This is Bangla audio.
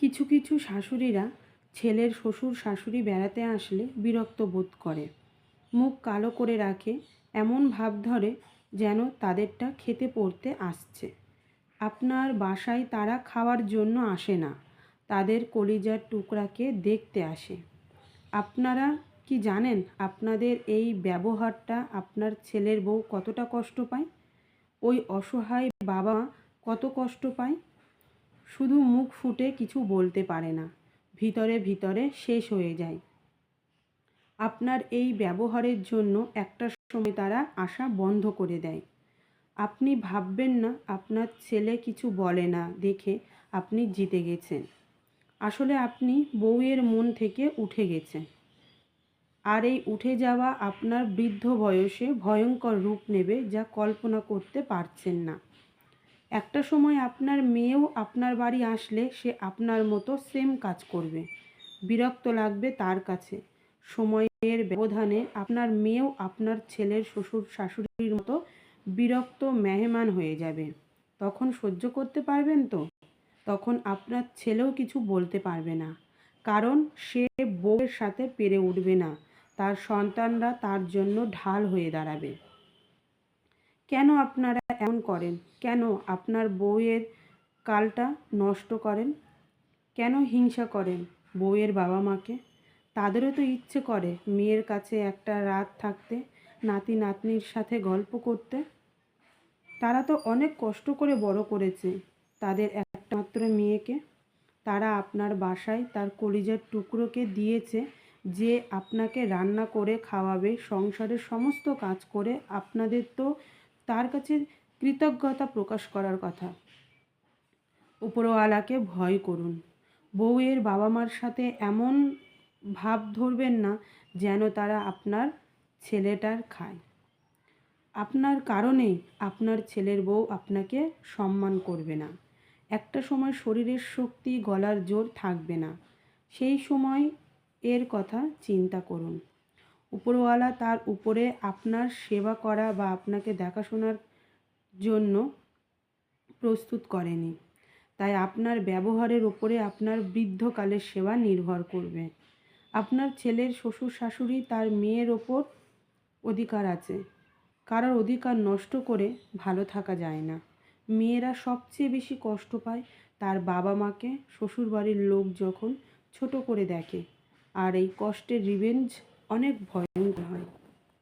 কিছু কিছু শাশুড়িরা ছেলের শ্বশুর শাশুড়ি বেড়াতে আসলে বিরক্ত বোধ করে। মুখ কালো করে রাখে, এমন ভাব ধরে যেন তাদেরটা খেতে পড়তে আসছে। আপনার বাসায় তারা খাওয়ার জন্য আসে না, তাদের কলিজার টুকরাকে দেখতে আসে। আপনারা কি জানেন আপনাদের এই ব্যবহারটা আপনার ছেলের বউ কতটা কষ্ট পায়? ওই অসহায় বাবা কত কষ্ট পায়? শুধু মুখ ফুটে কিছু বলতে পারে না। ভিতরে ভিতরে শেষ হয়ে যায়। আপনার এই ব্যবহারের জন্য একটা সময় তারা আসা বন্ধ করে দেয়। আপনি ভাববেন না, আপনার ছেলে কিছু বলে না দেখে আপনি জিতে গেছেন। আসলে আপনি বউয়ের মন থেকে উঠে গেছেন। আর এই উঠে যাওয়া আপনার বৃদ্ধ বয়সে ভয়ঙ্কর রূপ নেবে যা কল্পনা করতে পারছেন না। একটা সময় আপনার মেয়েও আপনার বাড়ি আসলে সে আপনার মতো সেম কাজ করবে। বিরক্ত লাগবে তার কাছে। সময়ের ব্যবধানে আপনার মেয়েও আপনার ছেলের শ্বশুর শাশুড়ির মতো বিরক্ত মেহমান হয়ে যাবে। তখন সহ্য করতে পারবেন তো? তখন আপনার ছেলেও কিছু বলতে পারবে না। কারণ সে বউয়ের সাথে পেরে উঠবে না। তার সন্তানরা তার জন্য ঢাল হয়ে দাঁড়াবে। কেন আপনারা এমন করেন? কেন আপনার বউয়ের কালটা নষ্ট করেন? কেন হিংসা করেন বউয়ের বাবা মাকে? তাদেরও তো ইচ্ছে করে মেয়ের কাছে একটা রাত থাকতে, নাতি নাতনির সাথে গল্প করতে। তারা তো অনেক কষ্ট করে বড় করেছে তাদের একটা মাত্র মেয়েকে। তারা আপনার বাসায় তার কলিজার টুকরোকে দিয়েছে যে আপনাকে রান্না করে খাওয়াবে, সংসারের সমস্ত কাজ করে। আপনাদের তো তার কাছে কৃতজ্ঞতা প্রকাশ করার কথা। উপরওয়ালাকে ভয় করুন। বউয়ের বাবা মার সাথে এমন ভাব ধরবেন না যেন তারা আপনার ছেলেটার খায়। আপনার কারণে আপনার ছেলের বউ আপনাকে সম্মান করবে না। একটা সময় শরীরের শক্তি গলার জোর থাকবে না। সেই সময় এর কথা চিন্তা করুন। উপরওয়ালা তার উপরে আপনার সেবা করা বা আপনাকে দেখাশোনার জন্য প্রস্তুত করেনি। তাই আপনার ব্যবহারের ওপরে আপনার বৃদ্ধকালের সেবা নির্ভর করবে। আপনার ছেলের শ্বশুর শাশুড়ি তার মেয়ের ওপর অধিকার আছে। কারোর অধিকার নষ্ট করে ভালো থাকা যায় না। মেয়েরা সবচেয়ে বেশি কষ্ট পায় তার বাবা মাকে। শ্বশুরবাড়ির লোক যখন ছোট করে দেখে। আর এই কষ্টের রিভেঞ্জ অনেক ভয়ঙ্কর হয়।